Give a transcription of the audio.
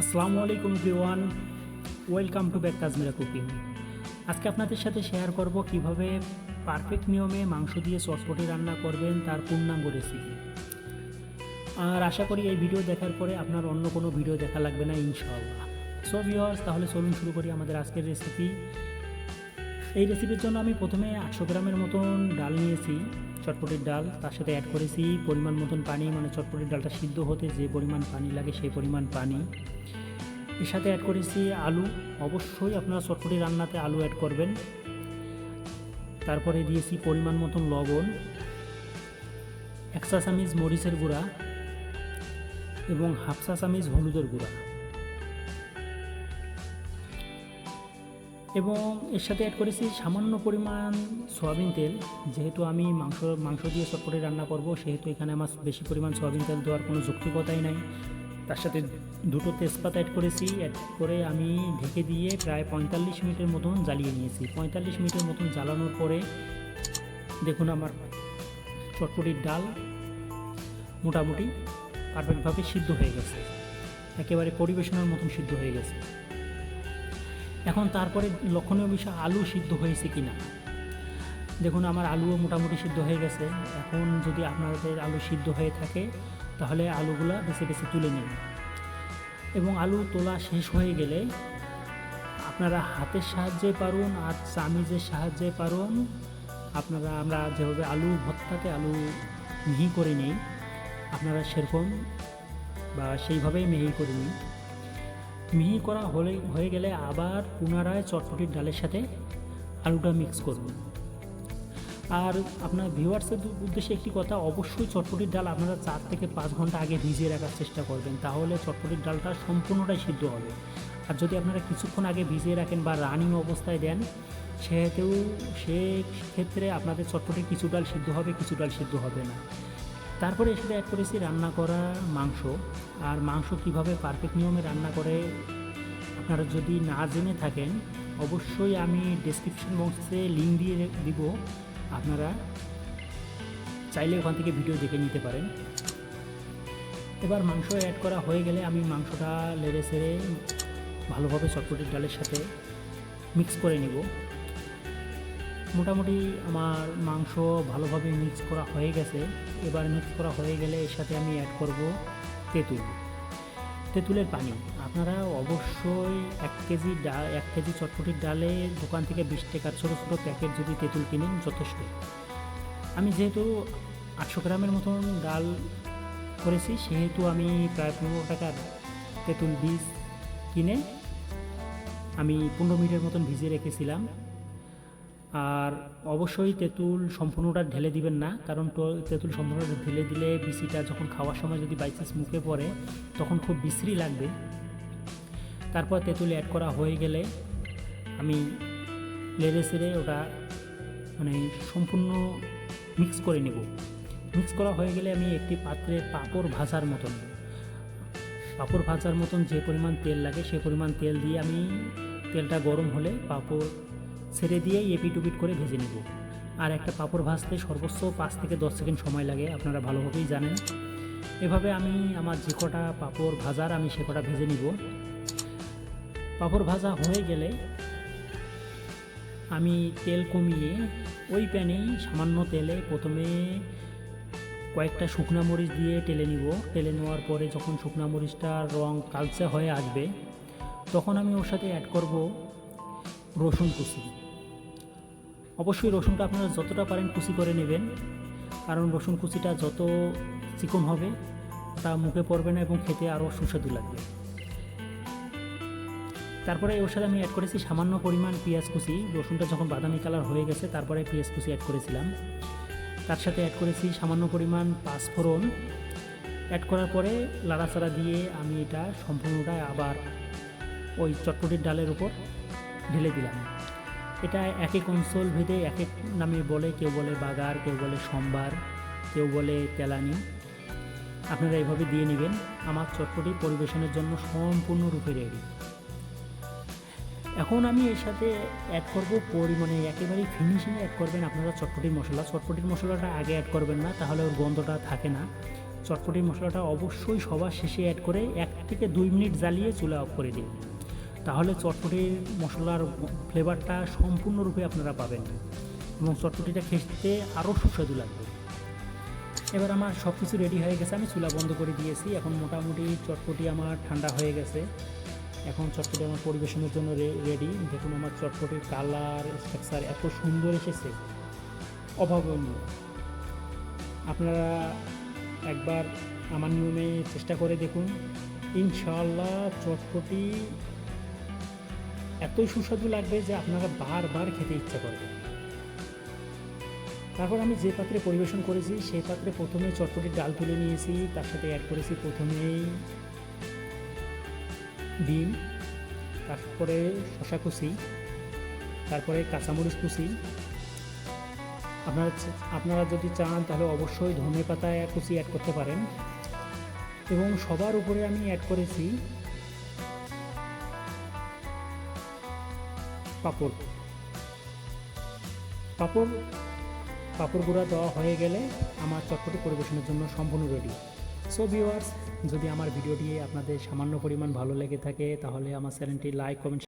আসসালামু আলাইকুম everyone, welcome to back Kazmira cooking. আজকে আপনাদের সাথে শেয়ার করব কীভাবে পারফেক্ট নিয়মে মাংস দিয়ে চটপটি রান্না করবেন, তার পূর্ণাঙ্গ রেসিপি। আর আশা করি এই ভিডিও দেখার পরে আপনার অন্য কোনো ভিডিও দেখা লাগবে না, ইনশাআল্লাহ। সো ভিওয়ার্স তাহলে চলুন শুরু করি আমাদের আজকের রেসিপি। এই রেসিপির জন্য আমি প্রথমে আটশো গ্রামের মতন ডাল নিয়েছি। চটপটির ডাল তার সাথে অ্যাড করেছি পরিমাণ মতন পানি মানে চটপটির ডালটা সিদ্ধ হতে যে পরিমাণ পানি লাগে সেই পরিমাণ পানি। এর সাথে অ্যাড করেছি আলু, অবশ্যই আপনারা চটপটি রান্নাতে আলু অ্যাড করবেন। তারপরে দিয়েছি পরিমাণ মতন লবণ, এক চা চামিচ মরিচের গুঁড়া এবং হাফ চা চামিচ হলুদের গুঁড়া। এবং এর সাথে অ্যাড করেছি সামান্য পরিমাণ সয়াবিন তেল। যেহেতু আমি মাংস মাংস দিয়ে চটপটি রান্না করব, সেহেতু এখানে আমার বেশি পরিমাণ সয়াবিন তেল দেওয়ার কোনো যৌক্তিকতাই নাই। তার সাথে দুটো তেজপাতা অ্যাড করেছি। অ্যাড করে আমি ঢেকে দিয়ে প্রায় পঁয়তাল্লিশ মিনিটের মতন জ্বালিয়ে নিয়েছি। পঁয়তাল্লিশ মিনিটের মতন জ্বালানোর পরে দেখুন আমার চটপটির ডাল মোটামুটি পারফেক্টভাবে সিদ্ধ হয়ে গেছে। একেবারে পরিবেশনের মতন সিদ্ধ হয়ে গেছে। এখন তারপরে লক্ষণীয় বিষয়, আলু সিদ্ধ হয়েছে কি না দেখুন, আমার আলুও মোটামুটি সিদ্ধ হয়ে গেছে। এখন যদি আপনাদের আলু সিদ্ধ হয়ে থাকে, তাহলে আলুগুলো বেছে বেছে তুলে নিন। এবং আলু তোলা শেষ হয়ে গেলে আপনারা হাতের সাহায্যে পারুন আর চামিজের সাহায্যে পারুন। আপনারা, আমরা যেভাবে আলু ভর্তাতে আলু মিহি করে নিই, আপনারা সেরকম বা সেইভাবেই মিহি করে নিন। মিহি করা হলে, হয়ে গেলে আবার পুনরায় চটপটির ডালের সাথে আলুটা মিক্স করুন আর আপনার ভিউয়ার্সের উদ্দেশ্যে একটি কথা, অবশ্যই চটপটির ডাল আপনারা চার থেকে পাঁচ ঘণ্টা আগে ভিজিয়ে রাখার চেষ্টা করবেন, তাহলে চটপটির ডালটা সম্পূর্ণটাই সিদ্ধ হবে। আর যদি আপনারা কিছুক্ষণ আগে ভিজিয়ে রাখেন বা রানিং অবস্থায় দেন, সেহেতু সেক্ষেত্রে আপনাদের চটপটি কিছু ডাল সিদ্ধ হবে, কিছু ডাল সিদ্ধ হবে না। তারপরে এর অ্যাড করেছি রান্না করা মাংস। আর মাংস কীভাবে পারফেক্ট নিয়মে রান্না করে আপনারা যদি না জেনে থাকেন, অবশ্যই আমি ডেসক্রিপশন বক্সে লিঙ্ক দিয়ে দিব। আপনারা চাইলে ওখান থেকে ভিডিও দেখে নিতে পারেন। এবার মাংস অ্যাড করা হয়ে গেলে আমি মাংসটা লেড়ে সেড়ে ভালোভাবে চটপটির ডালের সাথে মিক্স করে নেব। মোটামুটি আমার মাংস ভালোভাবে মিক্স করা হয়ে গেছে। এবার মিক্স করা হয়ে গেলে এর সাথে আমি অ্যাড করব তেঁতুল। তেঁতুলের পানি। আপনারা অবশ্যই এক কেজি ডাল এক কেজি চটপটির ডালে দোকান থেকে বিশ টাকার ছোটো ছোটো প্যাকেট যদি তেঁতুল কিনেন, যথেষ্ট। আমি যেহেতু আটশো গ্রামের মতন ডাল করেছি, সেহেতু আমি প্রায় পনেরো টাকার তেঁতুল বীজ কিনে আমি পনেরো মিনিটের মতন ভিজিয়ে রেখেছিলাম। আর অবশ্যই তেঁতুল সম্পূর্ণটা ঢেলে দিবেন না, কারণ তেঁতুল সম্পূর্ণটা ঢেলে দিলে বিচিটা যখন খাওয়ার সময় যদি বাইচান্স মুখে পড়ে, তখন খুব বিশ্রী লাগবে। তারপর তেঁতুল অ্যাড করা হয়ে গেলে আমি লেড়ে সেড়ে ওটা মানে সম্পূর্ণ মিক্স করে নেব। মিক্স করা হয়ে গেলে আমি একটি পাত্রে পাঁপড় ভাজার মতন, পাঁপড় ভাজার মতন যে পরিমাণ তেল লাগে সে পরিমাণ তেল দিয়ে আমি তেলটা গরম হলে পাঁপড় ছেড়ে দিয়ে এপিট উপিট করে ভেজে নেব। আর একটা পাঁপড় ভাজতে সর্বোচ্চ পাঁচ থেকে দশ সেকেন্ড সময় লাগে, আপনারা ভালোভাবেই জানেন। এভাবে আমি আমার যে কটা পাঁপড় ভাজার, আমি সে কটা ভেজে নিব। পাঁপড় ভাজা হয়ে গেলে আমি তেল কমিয়ে ওই প্যানেই সামান্য তেলে প্রথমে কয়েকটা শুকনা মরিচ দিয়ে টেলে নিব। টেলে নেওয়ার পরে যখন শুকনা মরিচটার রং কালচে হয়ে আসবে, তখন আমি ওর সাথে অ্যাড করব রসুন কুচি। অবশ্যই রসুনটা আপনারা যতটা পারেন কুচি করে নেবেন। কারণ রসুন কুচিটা যত চিকন হবে, তা মুখে পড়বে না এবং খেতে আরও সুস্বাদু লাগবে। তারপরে ওর সাথে আমি অ্যাড করেছি সামান্য পরিমাণ পেঁয়াজ কুচি। রসুনটা যখন বাদামি কালার হয়ে গেছে, তারপরে পেঁয়াজ কুচি অ্যাড করেছিলাম। তার সাথে অ্যাড করেছি সামান্য পরিমাণ পাঁচফোড়ন। অ্যাড করার পরে লাড়াচাড়া দিয়ে আমি এটা সম্পূর্ণটা আবার ওই চটপটির ডালের উপর ঢেলে দিলাম। এটা এক এক অঞ্চল ভেদে এক এক নামে বলে, কেউ বলে বাগার, কেউ বলে সম্বার, কেউ বলে তেলানি আপনারা এভাবে দিয়ে নেবেন। আমার চটপটি পরিবেশনের জন্য সম্পূর্ণরূপে রেডি এখন আমি এর সাথে অ্যাড করব পরিমাণে একেবারেই ফিনিশিং অ্যাড করবেন আপনারা চটপটির মশলা। চটপটির মশলাটা আগে অ্যাড করবেন না, তাহলে ওর গন্ধটা থাকে না। চটপটির মশলাটা অবশ্যই সবার শেষে অ্যাড করে এক থেকে দুই মিনিট জ্বালিয়ে চুলা অফ করে দিন। তাহলে চটপটির মশলার ফ্লেভারটা সম্পূর্ণরূপে আপনারা পাবেন। এবং চটপটিটা খেতে আরও সুস্বাদু লাগবে। এবার আমার সব কিছু রেডি হয়ে গেছে, আমি চুলা বন্ধ করে দিয়েছি। এখন মোটামুটি চটপটি আমার ঠান্ডা হয়ে গেছে। এখন চটপটি আমার পরিবেশনের জন্য রেডি দেখুন আমার চটপটির কালার স্ট্রাকচার এত সুন্দর এসেছে। অভাবনীয়। আপনারা একবার আমার নিয়মে চেষ্টা করে দেখুন। ইনশাআল্লাহ চটপটি এতই সুস্বাদু লাগবে যে আপনারা বারবার খেতে ইচ্ছা করবে তারপর আমি যে পাত্রে পরিবেশন করেছি সেই পাত্রে প্রথমে চটপটির ডাল তুলে নিয়েছি, তার সাথে অ্যাড করেছি প্রথমেই ডিম, তারপরে শশা কুচি, তারপরে কাঁচামরিচ কুচি। আপনারা আপনারা যদি চান তাহলে অবশ্যই ধনে পাতা কুচি অ্যাড করতে পারেন। এবং সবার উপরে আমি অ্যাড করেছি পাঁপড়। পাঁপড় পাঁপড় গুঁড়া দেওয়া হয়ে গেলে আমার চটপটি পরিবেশনের জন্য সম্পূর্ণ রেডি সো ভিউয়ার্স যদি আমার ভিডিওটি আপনাদের সামান্য পরিমাণ ভালো লেগে থাকে, তাহলে আমার চ্যানেলটি লাইক কমেন্ট